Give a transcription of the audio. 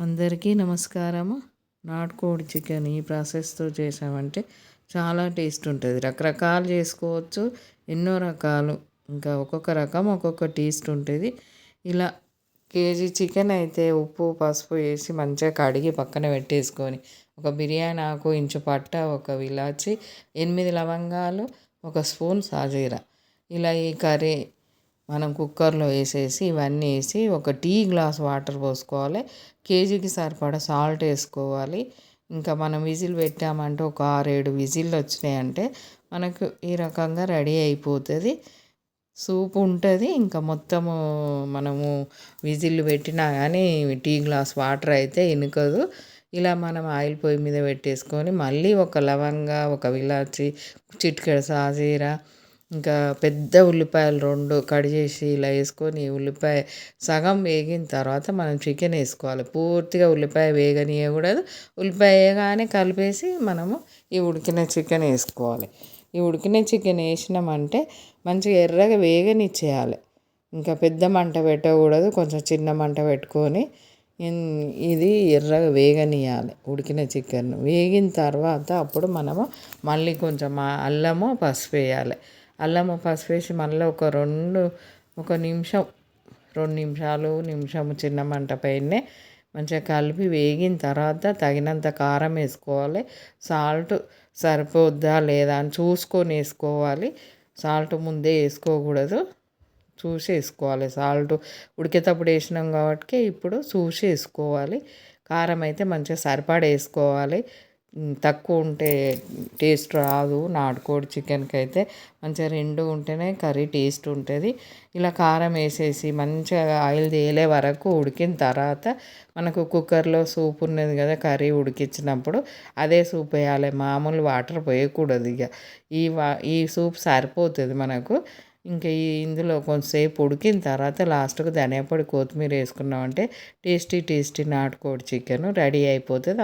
అందరికీ నమస్కారము. నాటుకోడి చికెన్ ఈ ప్రాసెస్తో చేసామంటే చాలా టేస్ట్ ఉంటుంది. రకరకాలు చేసుకోవచ్చు. ఎన్నో రకాలు. ఇంకా ఒక్కొక్క రకం ఒక్కొక్క టేస్ట్ ఉంటుంది. ఇలా కేజీ చికెన్ అయితే ఉప్పు పసుపు వేసి మంచిగా కడిగి పక్కన పెట్టేసుకొని ఒక బిర్యానీ ఆకు ఇంచు పట్ట ఒక ఇలాచి ఎనిమిది లవంగాలు ఒక స్పూన్ సాజీరా. ఇలా ఈ కర్రీ మనం కుక్కర్లో వేసేసి ఇవన్నీ వేసి ఒక టీ గ్లాస్ వాటర్ పోసుకోవాలి. కేజీకి సరిపడా సాల్ట్ వేసుకోవాలి. ఇంకా మనం విజిల్ పెట్టామంటే ఒక ఆరేడు విజిల్ వచ్చినాయంటే మనకు ఈ రకంగా రెడీ అయిపోతుంది. సూప్ ఉంటుంది. ఇంకా మొత్తము మనము విజిల్ పెట్టినా కానీ టీ గ్లాస్ వాటర్ అయితే ఇనుకదు. ఇలా మనం ఆయిల్ పొయ్యి మీద పెట్టేసుకొని మళ్ళీ ఒక లవంగా ఒక విలాచి చిటికెడు సాజీరా ఇంకా పెద్ద ఉల్లిపాయలు రెండు కట్ చేసి ఇలా వేసుకొని ఉల్లిపాయ సగం వేగిన తర్వాత మనం చికెన్ వేసుకోవాలి. పూర్తిగా ఉల్లిపాయ వేగనీయకూడదు ఉల్లిపాయ వేయగానే కలిపేసి మనము ఈ ఉడికిన చికెన్ వేసుకోవాలి. ఈ ఉడికిన చికెన్ వేసినామంటే మంచిగా ఎర్రగా వేగనిచ్చేయాలి. ఇంకా పెద్ద మంట పెట్టకూడదు. కొంచెం చిన్న మంట పెట్టుకొని ఇది ఎర్రగా వేగనియాలి ఉడికిన చికెన్. వేగిన తర్వాత అప్పుడు మనము మళ్ళీ కొంచెం అల్లము పసుపు వేయాలి. అల్లము పసుపు వేసి మళ్ళీ ఒక రెండు ఒక నిమిషం రెండు నిమిషాలు నిమిషం చిన్న మంట పైనే మంచిగా కలిపి వేగిన తర్వాత తగినంత కారం వేసుకోవాలి. సాల్ట్ సరిపోద్దా లేదా అని చూసుకొని వేసుకోవాలి. సాల్ట్ ముందే వేసుకోకూడదు. చూసి వేసుకోవాలి. సాల్ట్ ఉడికేటప్పుడు వేసినాం కాబట్టి ఇప్పుడు చూసి వేసుకోవాలి. కారం అయితే మంచిగా సరిపడ వేసుకోవాలి. తక్కువ ఉంటే టేస్ట్ రాదు. నాటుకోడి చికెన్కి అయితే మంచిగా రెండు ఉంటేనే కర్రీ టేస్ట్ ఉంటుంది. ఇలా కారం వేసేసి మంచిగా ఆయిల్ తేలే వరకు ఉడికిన తర్వాత మనకు కుక్కర్లో సూప్ ఉన్నది కదా కర్రీ ఉడికించినప్పుడు అదే సూప్ వేయాలి. మామూలు వాటర్ పోయకూడదు ఇక. ఈ వా ఈ సూప్ సరిపోతుంది మనకు. ఇంకా ఈ ఇందులో కొంతసేపు ఉడికిన తర్వాత లాస్ట్కు ధనియా పొడి కొత్తిమీర వేసుకున్నామంటే టేస్టీ టేస్టీ నాటుకోడి చికెన్ రెడీ అయిపోతుంది.